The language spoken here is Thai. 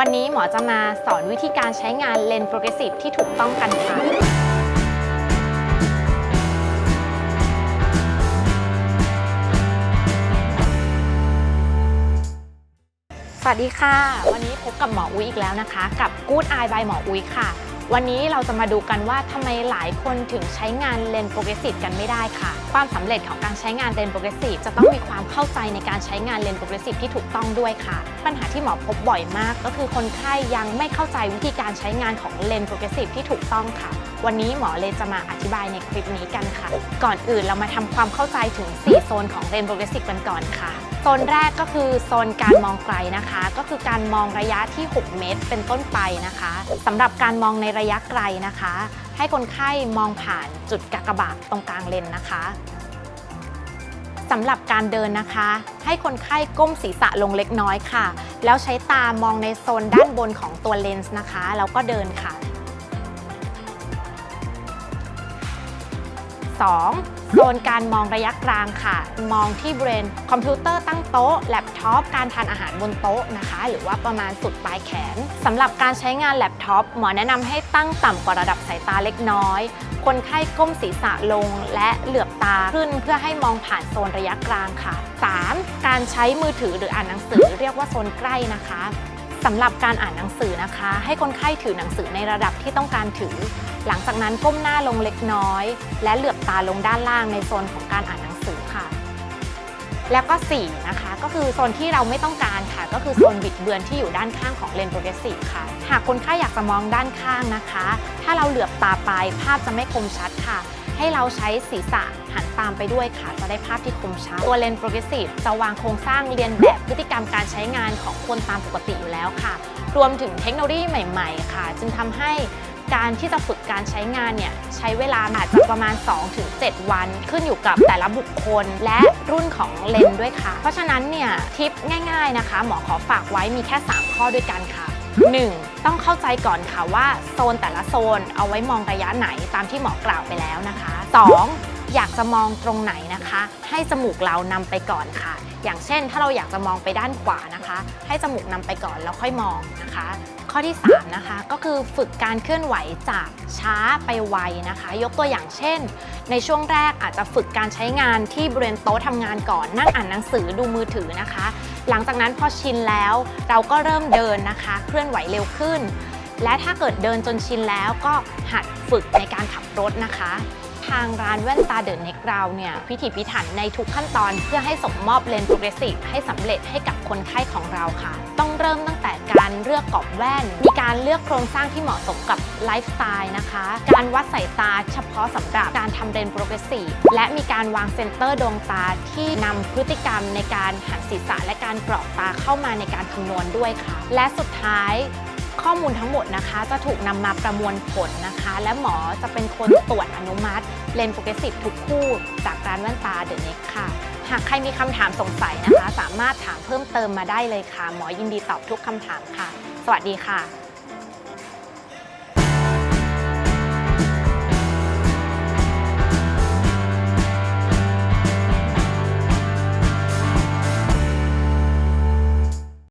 วันนี้หมอจะมาสอนวิธีการใช้งานเลนส์โปรเกรสซีฟที่ถูกต้องกันค่ะสวัสดีค่ะ วันนี้พบกับหมออุ้ยอีกแล้วนะคะ กับ Good Eye by หมออุ้ยค่ะ วันนี้เราจะมาดูกันว่าทำไมหลายคนถึงใช้งานเลนส์โปรเกรสซีฟกันไม่ได้ค่ะ ความสำเร็จของการใช้งานเลนส์โปรเกรสซีฟจะต้องมีความเข้าใจในการใช้งานเลนส์โปรเกรสซีฟที่ถูกต้องด้วยค่ะ ปัญหาที่หมอพบบ่อยมาก ก็คือคนไข้ยังไม่เข้าใจวิธีการใช้งานของเลนส์โปรเกรสซีฟที่ถูกต้องค่ะ วันนี้หมอเลยจะมาอธิบายในคลิปนี้กันค่ะ ก่อนอื่นเรามาทำความเข้าใจถึง 4 โซนของเลนส์โปรเกรสซีฟกันก่อนค่ะโซนแรกก็คือโซนการมองไกลนะคะ ก็คือการมองระยะที่ 6 เมตร เป็นต้นไปนะคะสำหรับการมองในระยะไกลนะคะ ให้คนไข้มองผ่านจุดกากบาทตรงกลางเลนนะคะสำหรับการเดินนะคะ ให้คนไข้ก้มศีรษะลงเล็กน้อยค่ะ แล้วใช้ตามองในโซนด้านบนของตัวเลนส์นะคะ แล้วก็เดินค่ะ 2. โซนการมองระยะกลางค่ะ มองที่บริเวณคอมพิวเตอร์ตั้งโต๊ะแล็ปท็อปการทานอาหารบนโต๊ะนะคะ หรือว่าประมาณสุดปลายแขนสำหรับการใช้งานแล็ปท็อปหมอแนะนำให้ตั้งต่ำกว่าระดับสายตาเล็กน้อย คนไข้ก้มศีรษะลงและเหลือบตาขึ้นเพื่อให้มองผ่านโซนระยะกลางค่ะ 3. การใช้มือถือหรืออ่านหนังสือเรียกว่าโซนใกล้นะคะ สำหรับการอ่านหนังสือนะคะ ให้คนไข้ถือหนังสือในระดับที่ต้องการถือ หลังจากนั้นก้มหน้าลงเล็กน้อย และเหลือบตาลงด้านล่างในโซนของการอ่านหนังสือค่ะ แล้วก็4นะคะก็คือโซนที่เราไม่ต้องการค่ะ ก็คือโซนบิดเบือนที่อยู่ด้านข้างของเลนส์โปรเกรสซีฟค่ะ หากคนไข้อยากจะมองด้านข้างนะคะ ถ้าเราเหลือบตาไปภาพจะไม่คมชัดค่ะ ให้เราใช้ศีรษะหันตามไปด้วยค่ะ จะได้ภาพที่คมชัดตัวเลนส์โปรเกรสซีฟจะวางโครงสร้างเรียนแบบพฤติกรรมการใช้งานของคนตามปกติอยู่แล้วค่ะ รวมถึงเทคโนโลยีใหม่ๆ ค่ะ จึงทำให้การที่จะฝึกการใช้งานเนี่ยใช้เวลาอาจจะประมาณ 2-7 วัน ขึ้นอยู่กับแต่ละบุคคลและรุ่นของเลนด้วยค่ะ เพราะฉะนั้นเนี่ยทิปง่าย ๆนะคะ หมอขอฝากไว้มีแค่ 3 ข้อด้วยกันค่ะ 1. ต้องเข้าใจก่อนค่ะว่าโซนแต่ละโซนเอาไว้มองระยะไหนตามที่หมอกล่าวไปแล้วนะคะ 2. อยากจะมองตรงไหนนะคะ ให้จมูกเรานำไปก่อนค่ะ อย่างเช่น ถ้าเราอยากจะมองไปด้านขวานะคะ ให้จมูกนำไปก่อนแล้วค่อยมองนะคะ ข้อที่ 3 นะคะ ก็คือฝึกการเคลื่อนไหวจากช้าไปไวนะคะ ยกตัวอย่างเช่น ในช่วงแรกอาจจะฝึกการใช้งานที่บริเวณโต๊ะทำงานก่อน นั่งอ่านหนังสือดูมือถือนะคะ หลังจากนั้นพอชินแล้วเราก็เริ่มเดินนะคะ เคลื่อนไหวเร็วขึ้น และถ้าเกิดเดินจนชินแล้วก็หัดฝึกในการขับรถนะคะ ทางร้านแว่นตาเดินเน็กเราเนี่ยพิถีพิถันในทุกขั้นตอนเพื่อให้ส่งมอบเลนส์โปรเกรสซีฟให้สำเร็จให้กับคนไข้ของเราค่ะ ต้องเริ่มตั้งแต่การเลือกกรอบแว่น มีการเลือกโครงสร้างที่เหมาะสมกับไลฟ์สไตล์นะคะ การวัดสายตาเฉพาะสำหรับการทำเลนส์โปรเกรสซีฟและมีการวางเซนเตอร์ดวงตาที่นำพฤติกรรมในการหันศีรษะและการกรอกตาเข้ามาในการคำนวณด้วยค่ะ และสุดท้าย ข้อมูลทั้งหมดนะคะ จะถูกนำมาประมวลผลนะคะ และหมอจะเป็นคนตรวจอนุมัติ เลนส์โปรเกรสซีฟทุกคู่จากร้านแว่นตาเดอะเน็กค่ะ หากใครมีคำถามสงสัยนะคะ สามารถถามเพิ่มเติมมาได้เลยค่ะ หมอยินดีตอบทุกคำถามค่ะ สวัสดีค่ะ